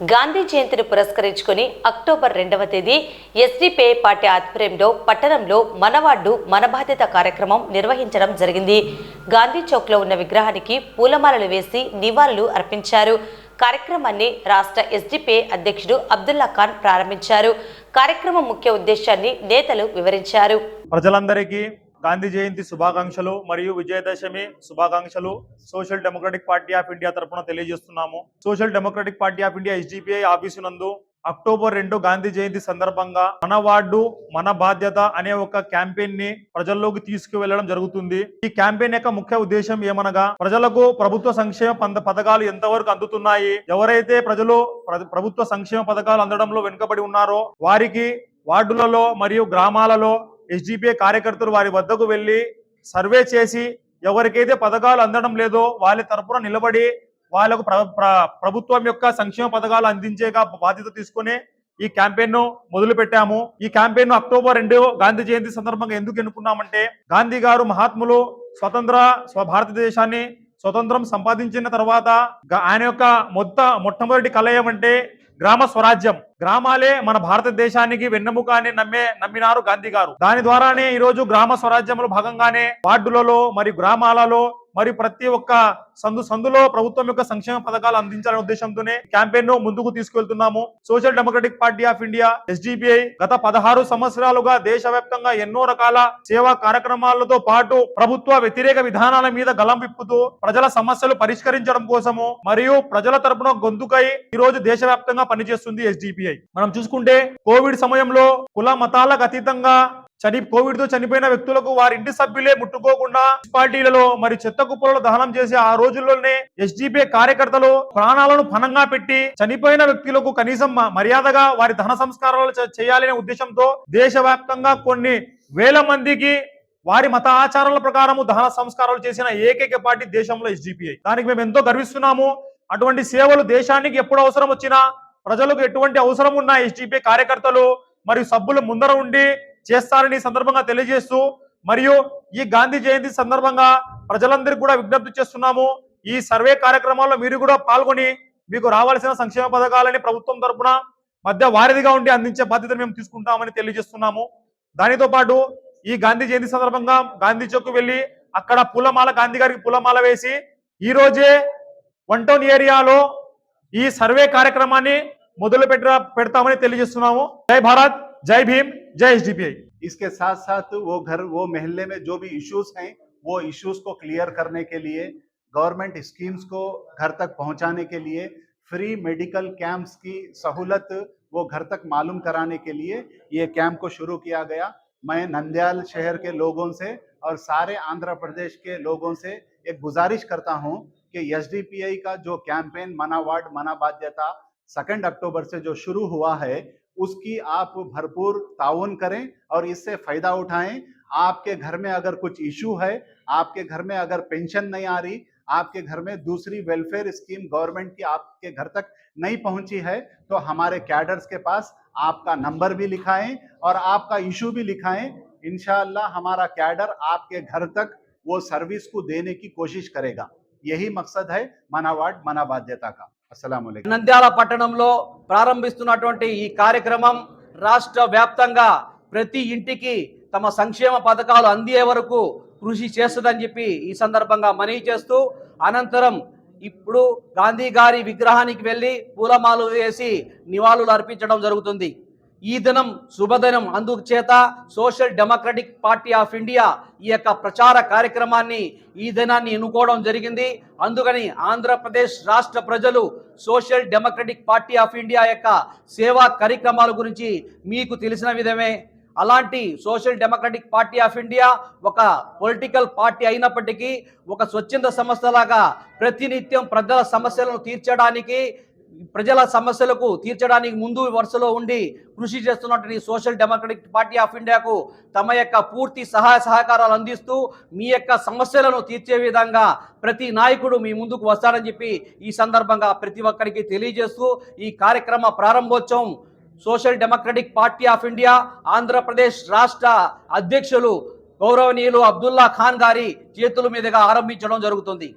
గాంధీ జయంతిని పురస్కరించుకుని అక్టోబర్ రెండవ తేదీ ఎస్డిపిఐ పార్టీ ఆధ్వర్యంలో పట్టణంలో మనవాడ్డు మన బాధ్యత కార్యక్రమం నిర్వహించడం జరిగింది. గాంధీ చౌక్లో ఉన్న విగ్రహానికి పూలమాలలు వేసి నివాళులు అర్పించారు. కార్యక్రమాన్ని రాష్ట్ర ఎస్డిపిఐ అధ్యక్షుడు అబ్దుల్లా ఖాన్ ప్రారంభించారు. కార్యక్రమం ముఖ్య ఉద్దేశాన్ని నేతలు వివరించారు. ప్రజలందరికీ గాంధీ జయంతి శుభాకాంక్షలు మరియు విజయదశమి శుభాకాంక్షలు. Social democratic party of India తరపున తెలియజేస్తున్నాము. Social democratic party of India SDPI office నందు అక్టోబర్ రెండు గాంధీ జయంతి సందర్భంగా మన వార్డు మన బాధ్యత అనే ఒక క్యాంపెయిన్ని ప్రజల్లోకి తీసుకువెళ్ళడం జరుగుతుంది. ఈ క్యాంపెయిన్ యొక్క ముఖ్య ఉద్దేశం ఏమనగా ప్రజలకు ప్రభుత్వ సంక్షేమ పంద- పథకాలు ఎంతవరకు అందుతున్నాయి ఎవరైతే ప్రజలు ప్రభుత్వ సంక్షేమ పథకాలు అందడంలో వెనుకబడి ఉన్నారో వారికి వార్డులలో మరియు గ్రామాలలో ఎస్డిపిఐ కార్యకర్తలు వారి వద్దకు వెళ్ళి సర్వే చేసి ఎవరికైతే పథకాలు అందడం లేదో వాళ్ళ తరపున నిలబడి వాళ్ళకు ప్ర ప్ర- ప్రభుత్వం యొక్క సంక్షేమ పథకాలు అందించేగా బాధ్యత తీసుకుని ఈ క్యాంపెయిన్ను మొదలు పెట్టాము ఈ క్యాంపెయిన్ను అక్టోబర్ రెండు గాంధీ జయంతి సందర్భంగా ఎందుకు ఎన్నుకున్నామంటే గాంధీ గారు మహాత్ములు స్వతంత్ర స్వభారతదేశాన్ని స్వతంత్రం సంపాదించిన తర్వాత ఆయన యొక్క మొత్త మొట్టమొదటి కళ ఏమంటే గ్రామ స్వరాజ్యం. గ్రామాలే మన భారతదేశానికి వెన్నెముక అని నమ్మే నమ్మినారు గాంధీ గారు. దాని ద్వారానే ఈ రోజు గ్రామ స్వరాజ్యంలో భాగంగానే వార్డులలో మరియు గ్రామాలలో మరి ప్రతి ఒక్క సందు సందులో ప్రభుత్వం యొక్క సంక్షేమ పథకాలు అందించాలనే ఉద్దేశంతోనే క్యాంపెయిన్ను ముందుకు తీసుకెళ్తున్నాము. Social democratic party of India SDPI గత పదహారు సంవత్సరాలుగా దేశవ్యాప్తంగా ఎన్నో రకాల సేవా కార్యక్రమాలతో పాటు ప్రభుత్వ వ్యతిరేక విధానాల మీద గలం విప్పుతూ ప్రజల సమస్యలు పరిష్కరించడం కోసము మరియు ప్రజల తరపున గొంతుకై ఈ రోజు దేశవ్యాప్తంగా పనిచేస్తుంది ఎస్డిపిఐ మనం చూసుకుంటే కోవిడ్ సమయంలో కుల మతాలకు అతీతంగా చని కోవిడ్తో చనిపోయిన వ్యక్తులకు వారి ఇంటి సభ్యులే ముట్టుకోకుండా మున్సిపాలిటీలలో మరి చెత్త కుప్పలలో దహనం చేసే ఆ రోజుల్లోనే ఎస్డిపిఐ కార్యకర్తలు ప్రాణాలను పణంగా పెట్టి చనిపోయిన వ్యక్తులకు కనీసం మర్యాదగా వారి దహన సంస్కారాలు చేయాలనే ఉద్దేశంతో దేశవ్యాప్తంగా కొన్ని వేల మందికి వారి మత ఆచారాల ప్రకారము దహన సంస్కారాలు చేసిన ఏకైక పార్టీ దేశంలో ఎస్డిపిఐ. దానికి మేము ఎంతో గర్విస్తున్నాము. అటువంటి సేవలు దేశానికి ఎప్పుడు అవసరం వచ్చినా ప్రజలకు ఎటువంటి అవసరం ఉన్న ఎస్డిపిఐ కార్యకర్తలు మరియు సభ్యులు ముందర ఉండి చేస్తారని ఈ సందర్భంగా తెలియజేస్తూ మరియు ఈ గాంధీ జయంతి సందర్భంగా ప్రజలందరికీ కూడా విజ్ఞప్తి చేస్తున్నాము. ఈ సర్వే కార్యక్రమాల్లో మీరు కూడా పాల్గొని మీకు రావాల్సిన సంక్షేమ పథకాలని ప్రభుత్వం తరఫున మధ్య వారిదిగా ఉండి అందించే బాధ్యతను మేము తీసుకుంటామని తెలియజేస్తున్నాము. దానితో పాటు ఈ గాంధీ జయంతి సందర్భంగా గాంధీ చౌక్ వెళ్ళి అక్కడ పూలమాల గాంధీ గారికి పూలమాల వేసి ఈ రోజే వన్ టౌన్ ఏరియాలో ఈ సర్వే కార్యక్రమాన్ని మొదలు పెట్ట పెడతామని తెలియజేస్తున్నాము. జై భారత్ జై భీమ్. जय एस इसके साथ साथ वो घर, वो महल्ले में जो भी इश्यूज़ हैं, वो इश्यूज़ को क्लियर करने के लिए गवर्नमेंट स्कीम्स को घर तक पहुँचाने के लिए फ्री मेडिकल कैंप्स की सहूलत वो घर तक मालूम कराने के लिए ये कैंप को शुरू किया गया। मैं नंदयाल शहर के लोगों से और सारे आंध्र प्रदेश के लोगों से एक गुजारिश करता हूँ कि एस का जो कैंपेन मना वार्ड, मना बाध्यता सेकेंड अक्टूबर से जो शुरू हुआ है, उसकी आप भरपूर ताउन करें और इससे फ़ायदा उठाएँ। आपके घर में अगर कुछ इशू है, आपके घर में अगर पेंशन नहीं आ रही, आपके घर में दूसरी वेलफेयर स्कीम गवर्नमेंट की आपके घर तक नहीं पहुँची है तो हमारे कैडर्स के पास आपका नंबर भी लिखाएँ और आपका इशू भी लिखाएँ। इंशाल्लाह हमारा कैडर आपके घर तक वो सर्विस को देने की कोशिश करेगा। यही मकसद है मना वार्ड मना बाध्यता का। నంద్యాల పట్టణంలో ప్రారంభిస్తున్నటువంటి ఈ కార్యక్రమం రాష్ట్ర వ్యాప్తంగా ప్రతి ఇంటికి తమ సంక్షేమ పథకాలు అందే వరకు కృషి చేస్తుందని చెప్పి ఈ సందర్భంగా మనవి చేస్తూ అనంతరం ఇప్పుడు గాంధీ గారి విగ్రహానికి వెళ్ళి పూలమాలు వేసి నివాళులు అర్పించడం జరుగుతుంది. ఈ దినం శుభదినం. అందుచేత social democratic party of India ఈ యొక్క ప్రచార కార్యక్రమాన్ని ఈ దినాన్ని ఎన్నుకోవడం జరిగింది. అందుకని ఆంధ్రప్రదేశ్ రాష్ట్ర ప్రజలు social democratic party of India యొక్క సేవా కార్యక్రమాల గురించి మీకు తెలిసిన విధమే అలాంటి social democratic party of India ఒక పొలిటికల్ పార్టీ అయినప్పటికీ ఒక స్వచ్ఛంద సంస్థలాగా ప్రతినిత్యం ప్రజల సమస్యలను తీర్చడానికి ప్రజల సమస్యలకు తీర్చడానికి ముందు వరుసలో ఉండి కృషి చేస్తున్నటువంటి సోషల్ డెమోక్రటిక్ పార్టీ ఆఫ్ ఇండియాకు తమ యొక్క పూర్తి సహాయ సహకారాలు అందిస్తూ మీ యొక్క సమస్యలను తీర్చే విధంగా ప్రతి నాయకుడు మీ ముందుకు వస్తారని చెప్పి ఈ సందర్భంగా ప్రతి ఒక్కరికి తెలియజేస్తూ ఈ కార్యక్రమ ప్రారంభోత్సవం social democratic party of India Andhra Pradesh రాష్ట్ర అధ్యక్షులు గౌరవనీయులు అబ్దుల్లా ఖాన్ గారి చేతుల మీదుగా ఆరంభించడం జరుగుతుంది.